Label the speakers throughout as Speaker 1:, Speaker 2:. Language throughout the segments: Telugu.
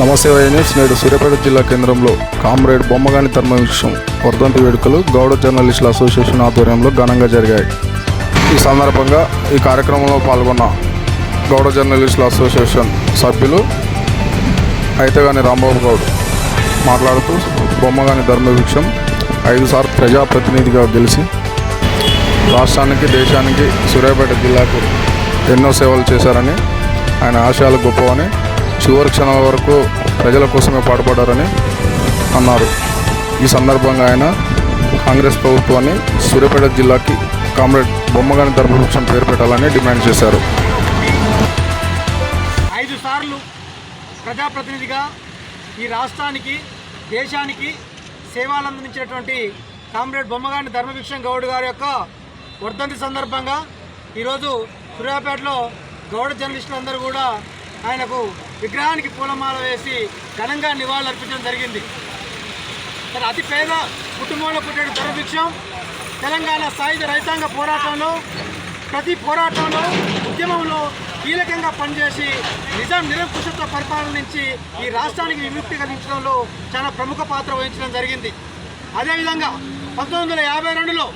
Speaker 1: నమస్తే వైఎన్ఎస్ నేడు సూర్యాపేట జిల్లా కేంద్రంలో కామ్రేడ్ బొమ్మగాని ధర్మ విషయం వర్ధంతి వేడుకలు గౌడ జర్నలిస్టుల అసోసియేషన్ ఆధ్వర్యంలో ఘనంగా జరిగాయి. ఈ సందర్భంగా ఈ కార్యక్రమంలో పాల్గొన్న గౌడ జర్నలిస్టుల అసోసియేషన్ సభ్యులు అయితేగాని రాంబాబు గౌడ్ మాట్లాడుతూ బొమ్మగాని ధర్మ విషయం ఐదుసార్లు ప్రజాప్రతినిధిగా గెలిచి రాష్ట్రానికి దేశానికి సూర్యాపేట జిల్లాకు ఎన్నో సేవలు చేశారని ఆయన ఆశయాలు గొప్పవని చివరి క్షణాల వరకు ప్రజల కోసమే పాటుపడ్డారని అన్నారు. ఈ సందర్భంగా ఆయన కాంగ్రెస్ ప్రభుత్వాన్ని సూర్యాపేట జిల్లాకి కామ్రేడ్ బొమ్మగాని ధర్మవృక్షం పేరు పెట్టాలని డిమాండ్ చేశారు.
Speaker 2: ఐదు సార్లు ప్రజాప్రతినిధిగా ఈ రాష్ట్రానికి దేశానికి సేవలు అందించినటువంటి కామ్రేడ్ బొమ్మగాని ధర్మభిక్షం గౌడ్ గారి యొక్క వర్ధంతి సందర్భంగా ఈరోజు సూర్యాపేటలో గౌడ జర్నలిస్టులందరూ కూడా ఆయనకు విగ్రహానికి పూలమాల వేసి ఘనంగా నివాళులర్పించడం జరిగింది. తన అతి పేద కుటుంబంలో పుట్టిన దురభిక్షం తెలంగాణ సాయుధ రైతాంగ పోరాటంలో ప్రతి పోరాటంలో ఉద్యమంలో కీలకంగా పనిచేసి నిజాం నిరంకుశత్వ పరిపాలన నుంచి ఈ రాష్ట్రానికి విముక్తి కలిగించడంలో చాలా ప్రముఖ పాత్ర వహించడం జరిగింది. అదేవిధంగా పంతొమ్మిది వందల యాభై రెండులో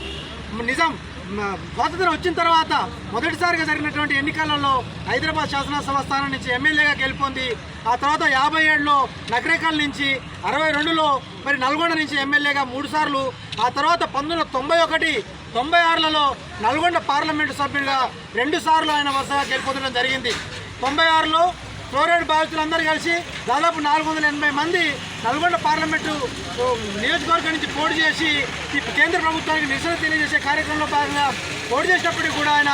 Speaker 2: నిజాం స్వాతంత్రం వచ్చిన తర్వాత మొదటిసారిగా జరిగినటువంటి ఎన్నికలలో హైదరాబాద్ శాసనసభ స్థానం నుంచి ఎమ్మెల్యేగా గెలుపొంది ఆ తర్వాత యాభై ఏడులో నగరేకల్ నుంచి అరవై రెండులో మరి నల్గొండ నుంచి ఎమ్మెల్యేగా మూడు సార్లు ఆ తర్వాత పంతొమ్మిది వందల తొంభై ఒకటి తొంభై ఆరులలో నల్గొండ పార్లమెంటు సభ్యుడిగా రెండు సార్లు ఆయన వరుసగా గెలుపొందడం జరిగింది. తొంభై ఆరులో ఫ్లోరైడ్ బాధితులందరూ కలిసి దాదాపు నాలుగు వందల ఎనభై మంది నల్గొండ పార్లమెంటు నియోజకవర్గం నుంచి పోటీ చేసి ఈ కేంద్ర ప్రభుత్వానికి నిరసన తెలియజేసే కార్యక్రమంలో భాగంగా పోటీ చేసినప్పటికీ కూడా ఆయన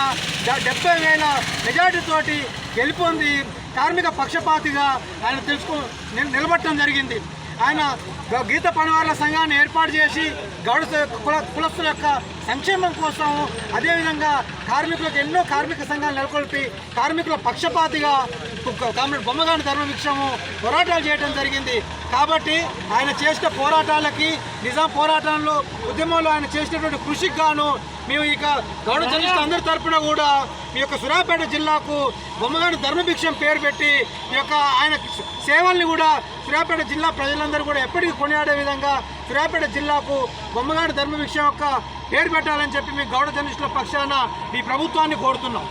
Speaker 2: డెబ్బై వేల మెజార్టీతోటి గెలుపొంది కార్మిక పక్షపాతిగా ఆయన తెలుసుకో నిలబట్టడం నిలబడటం జరిగింది. ఆయన గీత పనివారుల సంఘాన్ని ఏర్పాటు చేసి గౌడ కుల కులస్తుల యొక్క సంక్షేమం కోసం అదేవిధంగా కార్మికులకు ఎన్నో కార్మిక సంఘాలు నెలకొల్పి కార్మికుల పక్షపాతిగా బొమ్మగాని ధర్మభిక్షము పోరాటాలు చేయడం జరిగింది. కాబట్టి ఆయన చేసిన పోరాటాలకి నిజాం పోరాటంలో ఉద్యమంలో ఆయన చేసినటువంటి కృషికి గాను మేము ఇక గౌడ జర్నలిస్ట్ అందరి తరఫున కూడా మీ యొక్క సురాపేట జిల్లాకు బొమ్మగాని ధర్మభిక్షం పేరు పెట్టి ఈ యొక్క ఆయన సేవల్ని కూడా సురాపేట జిల్లా ప్రజలందరూ కూడా ఎప్పటికీ కొనియాడే విధంగా సురాపేట జిల్లాకు బొమ్మగాని ధర్మభిక్షం యొక్క పేరు పెట్టాలని చెప్పి మీ గౌడ జర్నలిస్టుల పక్షాన ఈ ప్రభుత్వాన్ని కోరుతున్నాం.